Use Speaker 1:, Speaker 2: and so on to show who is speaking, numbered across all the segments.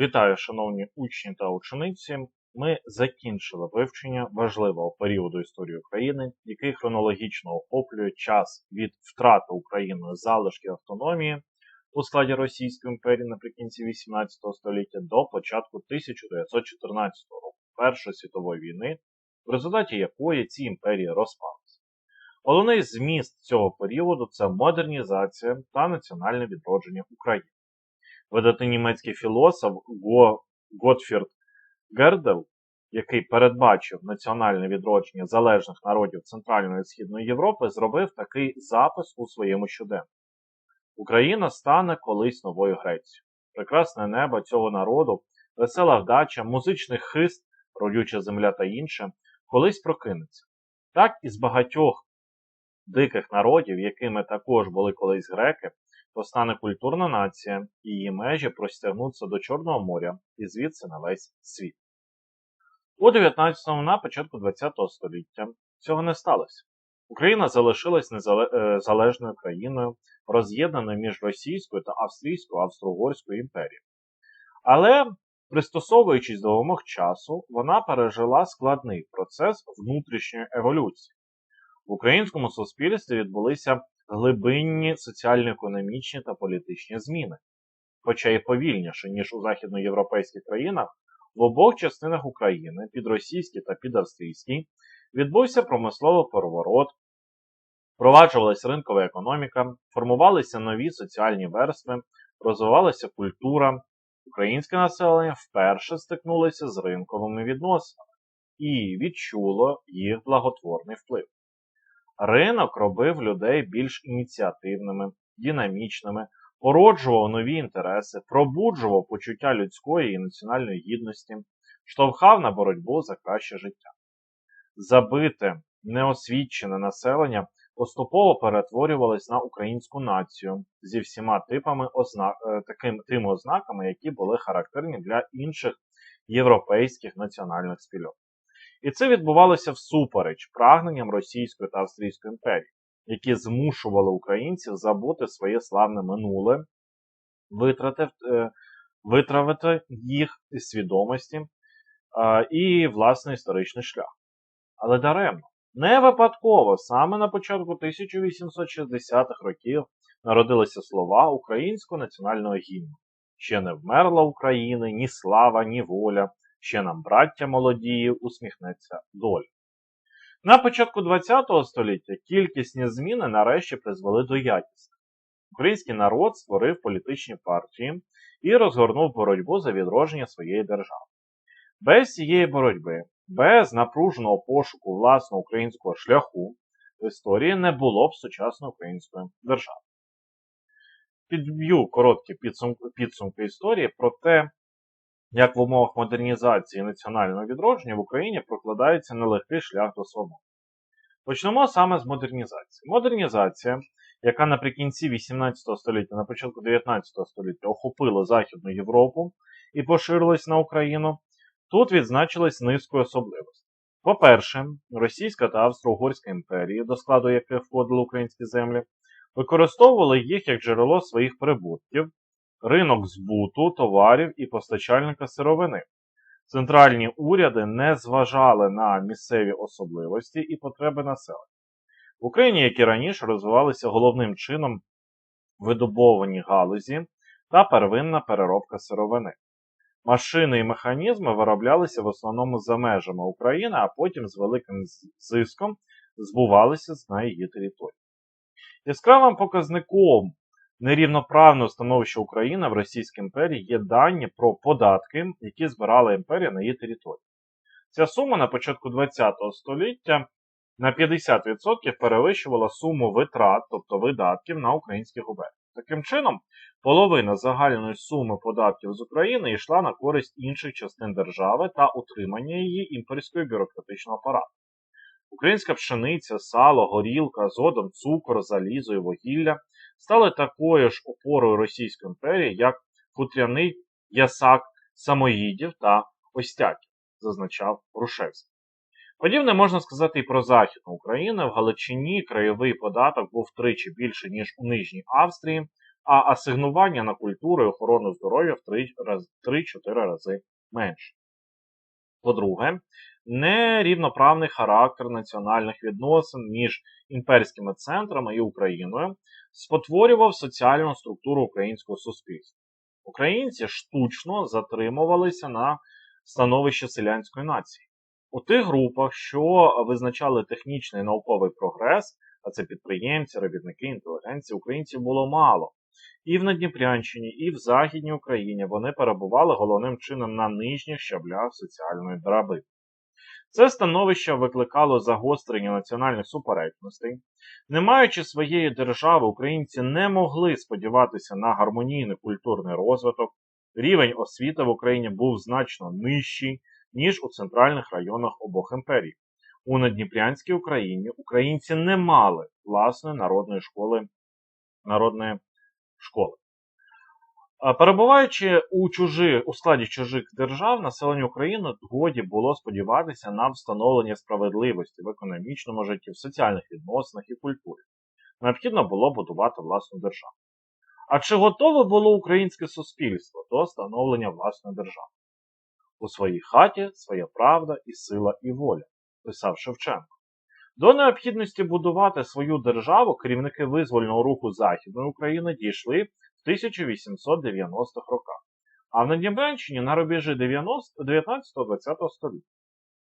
Speaker 1: Вітаю, шановні учні та учениці. Ми закінчили вивчення важливого періоду історії України, який хронологічно охоплює час від втрати Україною залишки автономії у складі Російської імперії наприкінці 18 століття до початку 1914 року Першої світової війни, в результаті якої ці імперії розпалися. Головний зміст цього періоду це модернізація та національне відродження України. Видатний німецький філософ Го... Готфірд Гердел, який передбачив національне відродження залежних народів Центральної і Східної Європи, зробив такий запис у своєму щоденнику. Україна стане колись новою Грецією. Прекрасне небо цього народу, весела вдача, музичний хист, родюча земля та інше, колись прокинеться. Так і з багатьох диких народів, якими також були колись греки, постане культурна нація, і її межі простягнуться до Чорного моря і звідси на весь світ. У 19-му на початку ХХ століття цього не сталося. Україна залишилась незалежною країною, роз'єднаною між Російською та Австрійською Австро-Угорською імперією. Але, пристосовуючись до вимог часу, вона пережила складний процес внутрішньої еволюції. В українському суспільстві відбулися глибинні соціально-економічні та політичні зміни, хоча й повільніше, ніж у західноєвропейських країнах, в обох частинах України, підросійській та підавстрійській, відбувся промисловий переворот, впроваджувалася ринкова економіка, формувалися нові соціальні верстви, розвивалася культура, українське населення вперше стикнулося з ринковими відносинами і відчуло їх благотворний вплив. Ринок робив людей більш ініціативними, динамічними, породжував нові інтереси, пробуджував почуття людської і національної гідності, штовхав на боротьбу за краще життя. Забите, неосвічене населення поступово перетворювалось на українську націю зі всіма типами озна... Е, таким, тими ознаками, які були характерні для інших європейських національних спільнот. І це відбувалося всупереч прагненням Російської та Австрійської імперії, які змушували українців забути своє славне минуле, е, витравити їх із свідомості і власний історичний шлях. Але даремно, не випадково саме на початку 1860-х років народилися слова українського національного гімну. Ще не вмерла України ні слава, ні воля, ще нам, браття молодії, усміхнеться доля. На початку ХХ століття кількісні зміни нарешті призвели до якісних. Український народ створив політичні партії і розгорнув боротьбу за відродження своєї держави. Без цієї боротьби, без напруженого пошуку власного українського шляху в історії не було б сучасної української держави. Підб'ю короткі підсумки, історії про те, як в умовах модернізації і національного відродження в Україні прокладається нелегкий шлях до свободи. Почнемо саме з модернізації. Модернізація, яка наприкінці 18 століття, на початку 19 століття охопила Західну Європу і поширилась на Україну, тут відзначилась низкою особливостей. По-перше, Російська та Австро-Угорська імперії, до складу яких входили українські землі, використовували їх як джерело своїх прибутків ринок збуту товарів і постачальника сировини. Центральні уряди не зважали на місцеві особливості і потреби населення. В Україні, як і раніше, розвивалися головним чином видобовані галузі та первинна переробка сировини. Машини і механізми вироблялися в основному за межами України, а потім з великим зиском збувалися на її території. Яскравим показником нерівноправного становища України в Російській імперії є дані про податки, які збирала імперія на її території. Ця сума на початку ХХ століття на 50% перевищувала суму витрат, тобто видатків на українські губернії. Таким чином, половина загальної суми податків з України йшла на користь інших частин держави та утримання її імперського бюрократичного апарату. Українська пшениця, сало, горілка, згодом цукор, залізо і вугілля стали такою ж опорою Російської імперії, як хутряний ясак самоїдів та остяків, зазначав Рушевський. Подібне можна сказати і про Західну Україну. В Галичині краєвий податок був втричі більше, ніж у Нижній Австрії, а асигнування на культуру і охорону здоров'я в 3-4 рази менше. По-друге, нерівноправний характер національних відносин між імперськими центрами і Україною спотворював соціальну структуру українського суспільства. Українці штучно затримувалися на становище селянської нації. У тих групах, що визначали технічний і науковий прогрес, а це підприємці, робітники, інтелігенції, українців було мало. І в Надніпрянщині, і в Західній Україні вони перебували головним чином на нижніх щаблях соціальної драби. Це становище викликало загострення національних суперечностей. Не маючи своєї держави, українці не могли сподіватися на гармонійний культурний розвиток. Рівень освіти в Україні був значно нижчий, ніж у центральних районах обох імперій. У Надніпрянській Україні українці не мали власної народної школи народної школи. Перебуваючи у чужи, у складі чужих держав, населення України годі було сподіватися на встановлення справедливості в економічному житті, в соціальних відносинах і культурі. Необхідно було будувати власну державу. А чи готове було українське суспільство до встановлення власної держави? У своїй хаті своя правда і сила і воля, писав Шевченко. До необхідності будувати свою державу керівники визвольного руху Західної України дійшли в 1890-х роках, а в Надніпрянщині на рубежі 19-20 століття.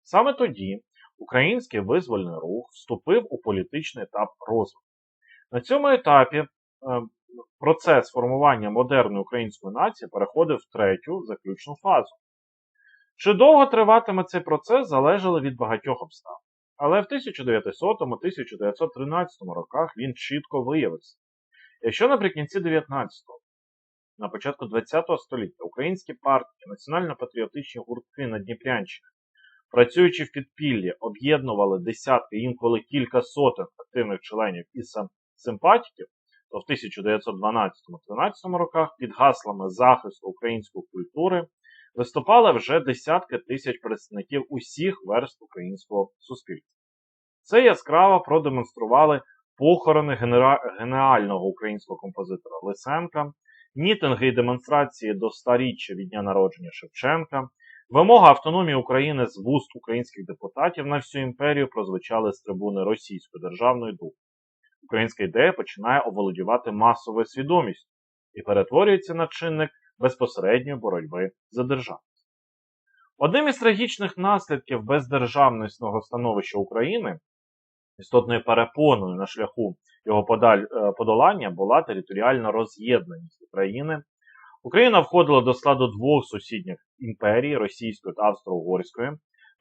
Speaker 1: Саме тоді український визвольний рух вступив у політичний етап розвитку. На цьому етапі е, процес формування модерної української нації переходив в третю заключну фазу. Чи довго триватиме цей процес, залежало від багатьох обставин. Але в 1900-1913 роках він чітко виявився. Якщо наприкінці 19-го, на початку 20-го століття українські партії, національно-патріотичні гуртки на Дніпрянщині, працюючи в підпіллі, об'єднували десятки, інколи кілька сотень активних членів і симпатіків, то в 1912-13 роках під гаслами захисту української культури виступали вже десятки тисяч представників усіх верств українського суспільства. Це яскраво продемонстрували похорони генера... геніального українського композитора Лисенка, мітинги і демонстрації до старіччя від дня народження Шевченка, вимога автономії України з вуст українських депутатів на всю імперію прозвучали з трибуни Російської державної думи. Українська ідея починає оволодівати масовою свідомістю і перетворюється на чинник безпосередньої боротьби за державність. Одним із трагічних наслідків бездержавностного становища України, істотною перепоною на шляху його е, подолання, була територіальна роз'єднаність України. Україна входила до складу двох сусідніх імперій Російської та Австро-Угорської.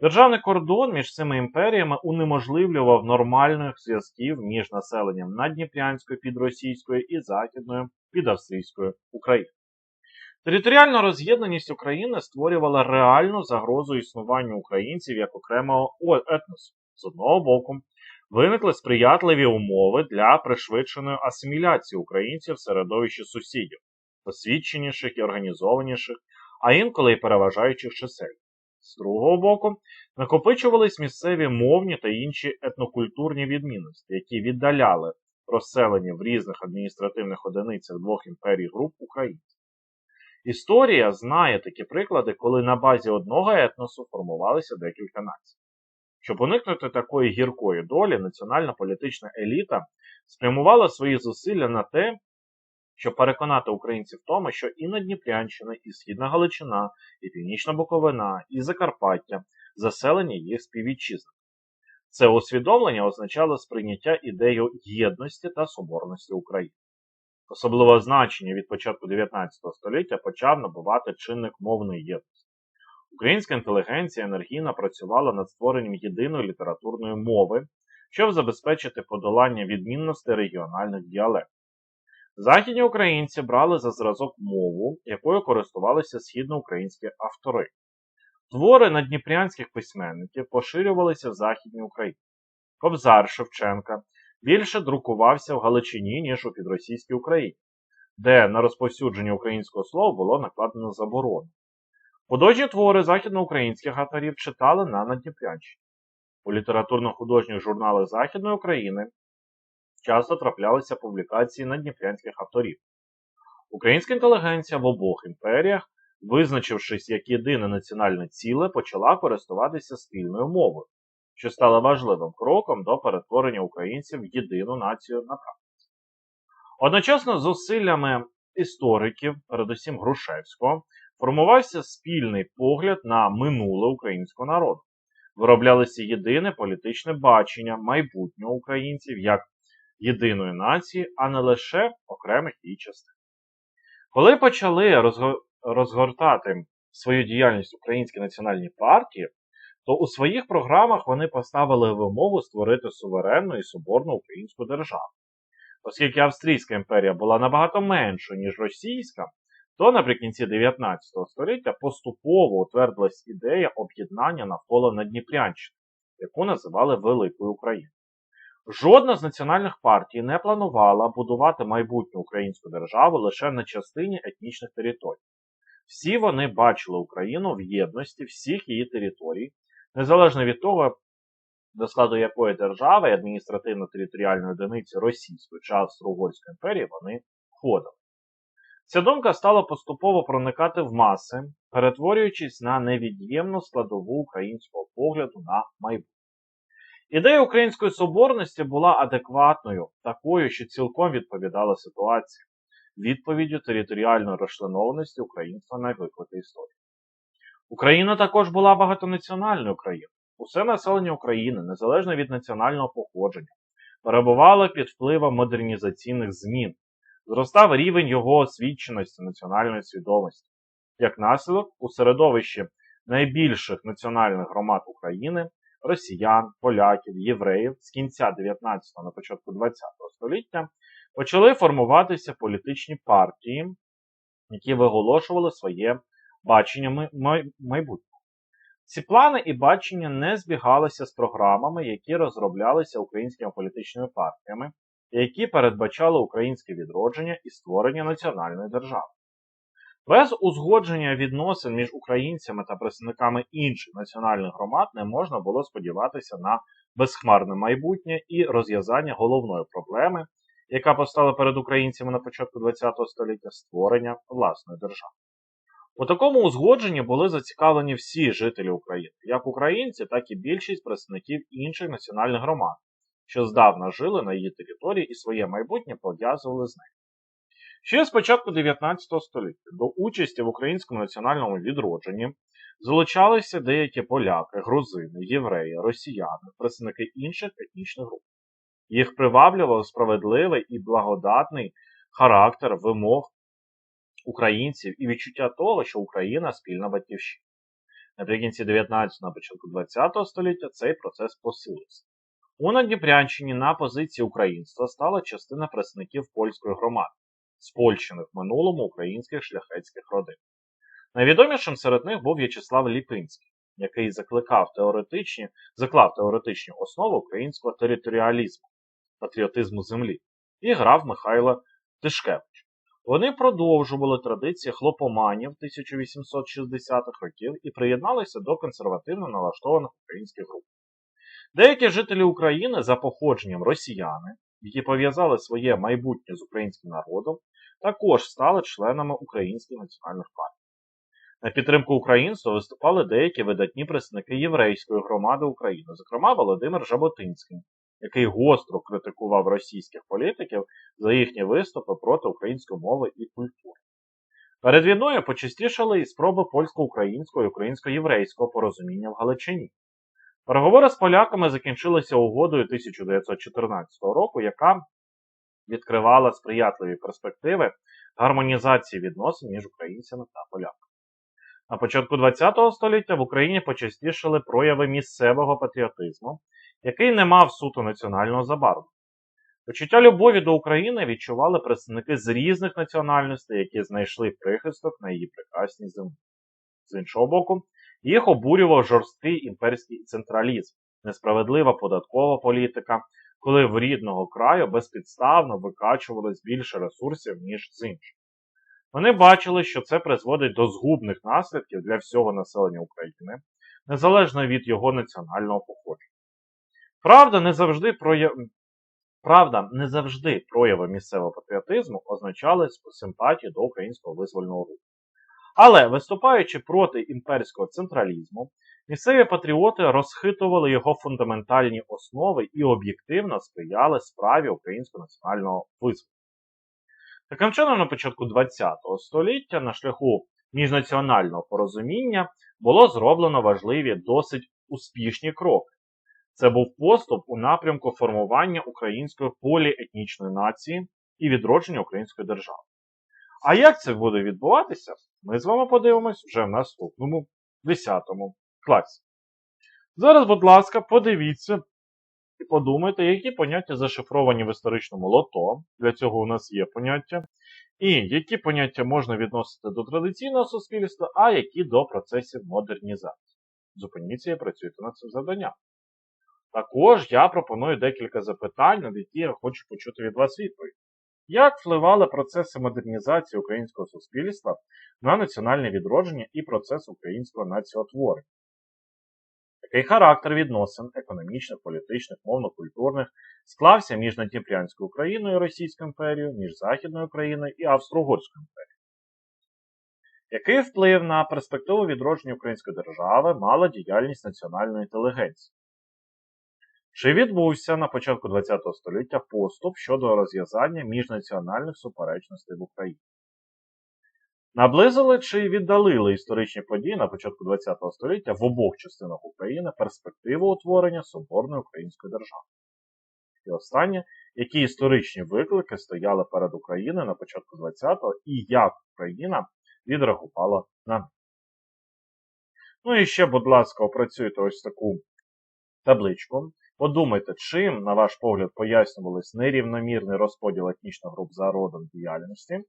Speaker 1: Державний кордон між цими імперіями унеможливлював нормальних зв'язків між населенням Надніпрянської підросійської і Західною підавстрійською України. Територіальна роз'єднаність України створювала реальну загрозу існуванню українців як окремого етносу. З одного боку, виникли сприятливі умови для пришвидшеної асиміляції українців в середовищі сусідів, освіченіших і організованіших, а інколи й переважаючих чисель. З другого боку, накопичувались місцеві мовні та інші етнокультурні відмінності, які віддаляли розселення в різних адміністративних одиницях двох імперій груп українців. Історія знає такі приклади, коли на базі одного етносу формувалися декілька націй. Щоб уникнути такої гіркої долі, національна політична еліта спрямувала свої зусилля на те, щоб переконати українців в тому, що і Надніпрянщина, і Східна Галичина, і Північна Буковина, і Закарпаття заселені їх співвітчизниками. Це усвідомлення означало сприйняття ідею єдності та соборності України. Особливе значення від початку 19 століття почав набувати чинник мовної єдності. Українська інтелігенція енергійно працювала над створенням єдиної літературної мови, щоб забезпечити подолання відмінностей регіональних діалектів. Західні українці брали за зразок мову, якою користувалися східноукраїнські автори. Твори надніпрянських письменників поширювалися в Західній Україні. Кобзар Шевченка більше друкувався в Галичині, ніж у підросійській Україні, де на розповсюдження українського слова було накладено заборону. Художні твори західноукраїнських авторів читали на Надніпрянщині. У літературно-художніх журналах Західної України часто траплялися публікації надніпрянських авторів. Українська інтелігенція в обох імперіях, визначившись як єдине національне ціле, почала користуватися спільною мовою, що стало важливим кроком до перетворення українців в єдину націю на практиці. Одночасно зусиллями істориків, передусім Грушевського, формувався спільний погляд на минуле українського народу. Вироблялося єдине політичне бачення майбутнього українців як єдиної нації, а не лише окремих її частин. Коли почали розго- розгортати свою діяльність українські національні партії, то у своїх програмах вони поставили вимогу створити суверенну і соборну українську державу. Оскільки Австрійська імперія була набагато меншою, ніж російська, то наприкінці 19 століття поступово утвердилась ідея об'єднання навколо Надніпрянщини, яку називали Великою Україною. Жодна з національних партій не планувала будувати майбутню українську державу лише на частині етнічних територій. Всі вони бачили Україну в єдності всіх її територій, незалежно від того, до складу якої держави і адміністративно-територіальної одиниці Російської чи Австро-Угорської імперії вони входили. Ця думка стала поступово проникати в маси, перетворюючись на невід'ємну складову українського погляду на майбутнє. Ідея української соборності була адекватною, такою, що цілком відповідала ситуації, відповіддю територіальної розчленованості українства на виклики історії. Україна також була багатонаціональною країною. Усе населення України, незалежно від національного походження, перебувало під впливом модернізаційних змін, зростав рівень його освіченості національної свідомості. Як наслідок, у середовищі найбільших національних громад України росіян, поляків, євреїв з кінця 19-го на початку 20-го століття почали формуватися політичні партії, які виголошували своє бачення май- май- майбутнього. Ці плани і бачення не збігалися з програмами, які розроблялися українськими політичними партіями, які передбачали українське відродження і створення національної держави. Без узгодження відносин між українцями та представниками інших національних громад не можна було сподіватися на безхмарне майбутнє і розв'язання головної проблеми, яка постала перед українцями на початку ХХ століття створення власної держави. У такому узгодженні були зацікавлені всі жителі України, як українці, так і більшість представників інших національних громад, що здавна жили на її території і своє майбутнє пов'язували з нею. Ще з початку 19 століття до участі в українському національному відродженні залучалися деякі поляки, грузини, євреї, росіяни, представники інших етнічних груп. Їх приваблював справедливий і благодатний характер вимог українців і відчуття того, що Україна спільна батьківщина. Наприкінці 19 на початку 20 століття цей процес посилився. У Надніпрянщині на позиції українства стала частина представників польської громади, спольщених в минулому українських шляхетських родин. Найвідомішим серед них був В'ячеслав Ліпинський, який закликав теоретичні, заклав теоретичні основи українського територіалізму, патріотизму землі, і грав Михайло Тишкевич. Вони продовжували традиції хлопоманів 1860-х років і приєдналися до консервативно налаштованих українських груп. Деякі жителі України за походженням росіяни, які пов'язали своє майбутнє з українським народом, також стали членами українських національних партій. На підтримку українства виступали деякі видатні представники єврейської громади України, зокрема Володимир Жаботинський, який гостро критикував російських політиків за їхні виступи проти української мови і культури. Перед війною почастішали і спроби польсько-українського і українсько-єврейського порозуміння в Галичині. Переговори з поляками закінчилися угодою 1914 року, яка відкривала сприятливі перспективи гармонізації відносин між українцями та поляками. На початку ХХ століття в Україні почастішали прояви місцевого патріотизму, який не мав суто національного забарвлення. Почуття любові до України відчували представники з різних національностей, які знайшли прихисток на її прекрасній землі. З іншого боку, їх обурював жорсткий імперський централізм, несправедлива податкова політика, коли в рідного краю безпідставно викачувалось більше ресурсів, ніж з інших. Вони бачили, що це призводить до згубних наслідків для всього населення України, незалежно від його національного походження. Правда, не завжди прояв... Правда, не завжди прояви місцевого патріотизму означали симпатію до українського визвольного руху. Але виступаючи проти імперського централізму, місцеві патріоти розхитували його фундаментальні основи і об'єктивно сприяли справі українського національного визволення. Таким чином, на початку ХХ століття на шляху міжнаціонального порозуміння було зроблено важливі досить успішні кроки. Це був поступ у напрямку формування української поліетнічної нації і відродження української держави. А як це буде відбуватися, ми з вами подивимось вже в наступному 10 класі. Зараз, будь ласка, подивіться і подумайте, які поняття зашифровані в історичному лото. Для цього у нас є поняття. І які поняття можна відносити до традиційного суспільства, а які до процесів модернізації. Зупиніться і працюйте над цим завданням. Також я пропоную декілька запитань, над які я хочу почути від вас відповідь. Як впливали процеси модернізації українського суспільства на національне відродження і процес українського націотворення? Який характер відносин економічних, політичних, мовно-культурних склався між Надніпрянською Україною і Російською імперією, між Західною Україною і Австро-Угорською імперією? Який вплив на перспективу відродження української держави мала діяльність національної інтелігенції? Чи відбувся на початку ХХ століття поступ щодо розв'язання міжнаціональних суперечностей в Україні? Наблизили чи віддалили історичні події на початку ХХ століття в обох частинах України перспективу утворення соборної української держави? І останнє, які історичні виклики стояли перед Україною на початку ХХ-го і як Україна відреагувала на них? Ну і ще, будь ласка, опрацюйте ось таку табличку. Подумайте, чим, на ваш погляд, пояснювались нерівномірний розподіл етнічних груп за родом діяльності,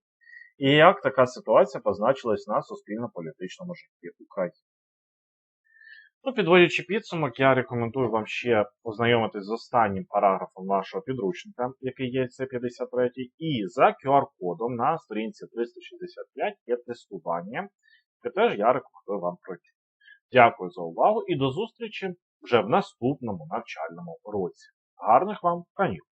Speaker 1: і як така ситуація позначилась на суспільно-політичному житті України. Ну, підводячи підсумок, я рекомендую вам ще ознайомитись з останнім параграфом вашого підручника, який є С53, і за QR-кодом на сторінці 365 є тестування, яке теж я рекомендую вам пройти. Дякую за увагу і до зустрічі вже в наступному навчальному році. Гарних вам канікул!